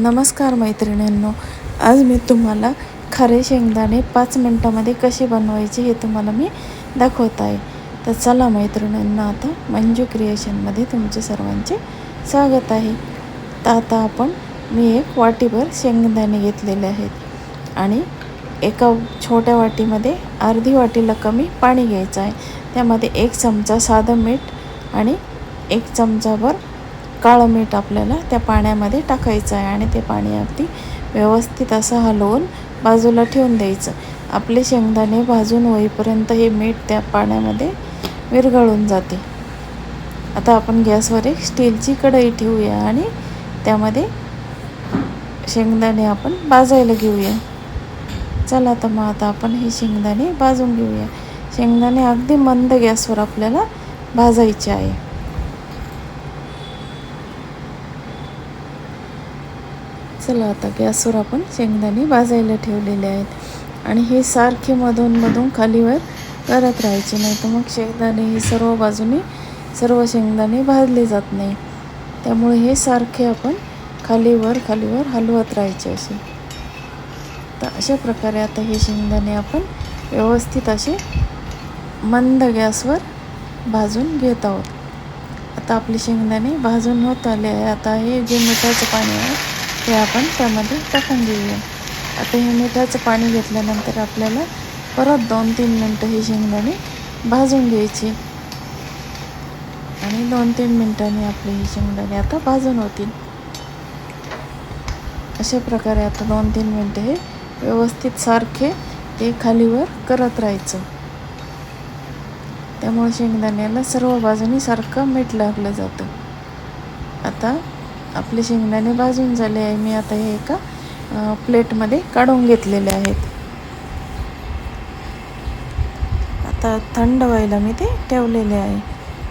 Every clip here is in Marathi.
नमस्कार मैत्रिणींनो आज मी तुम्हाला खरे शेंगदाणे पाच मिनटामध्ये कसे बनवायचे हे तुम्हाला मी दाखवत आहे. तर चला मैत्रिणींना आता मंजू क्रिएशनमध्ये तुमचे सर्वांचे स्वागत आहे. तर आता आपण मी एक वाटीभर शेंगदाणे घेतलेले आहेत आणि एका छोट्या वाटीमध्ये अर्धी वाटीला कमी पाणी घ्यायचं आहे. त्यामध्ये एक चमचा साधं मीठ आणि एक चमचाभर काळं मीठ आपल्याला त्या पाण्यामध्ये टाकायचं आहे आणि ते पाणी अगदी व्यवस्थित असं हलवून बाजूला ठेवून द्यायचं. आपले शेंगदाणे भाजून होईपर्यंत हे मीठ त्या पाण्यामध्ये विरघळून जाते. आता आपण गॅसवर एक स्टीलची कढई ठेवूया आणि त्यामध्ये शेंगदाणे आपण भाजायला घेऊया. चला तर मग आता आपण हे शेंगदाणे भाजून घेऊया. शेंगदाणे अगदी मंद गॅसवर आपल्याला भाजायचे आहे. चला आता गॅसवर आपण शेंगदाणे भाजायला ठेवलेले आहेत. आणि हे सारखे मधून मधून खालीवर करत राहायचे नाही तर मग शेंगदाणे हे सर्व बाजूने सर्व शेंगदाणे भाजले जात नाही. त्यामुळे हे सारखे आपण खालीवर खालीवर हलवत राहायचे असे. तर अशा प्रकारे आता हे शेंगदाणे आपण व्यवस्थित असे मंद गॅसवर भाजून घेत आहोत. आता आपले शेंगदाणे भाजून होत आले आहे. आता हे जे मिठाचं पाणी आहे ते आपण त्यामध्ये टाकून घेऊया आता हे मिठाचं पाणी घेतल्यानंतर आपल्याला परत दोन तीन मिनटं हे शेंगदाणे भाजून घ्यायचे. आणि दोन तीन मिनटांनी आपले ही शेंगदाणे आता भाजून होतील. अशा प्रकारे आता दोन तीन मिनटं हे व्यवस्थित सारखे ते खालीवर करत राहायचं. त्यामुळे शेंगदाण्याला सर्व बाजूनी सारखं मीठ लागलं जातं. आता आपले शेंगदाणे भाजून झाले आहे. मी आता हे एका प्लेटमध्ये काढून घेतलेले आहेत. आता थंड व्हायला मी ते ठेवलेले आहे.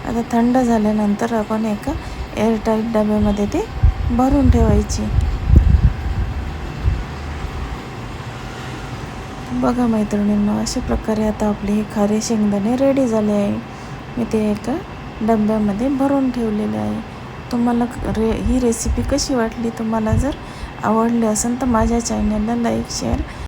आता थंड झाल्यानंतर आपण एका एअरटाईट डब्यामध्ये ते भरून ठेवायचे. बघा मैत्रिणींनो अशा प्रकारे आता आपले हे खारे शेंगदाणे रेडी झाले आहे. मी ते एका डब्यामध्ये भरून ठेवलेले आहे. तुम्हाला रे ही रेसिपी कशी वाटली तुम्हाला जर आवडली असेल तर माझ्या चॅनलला लाईक शेअर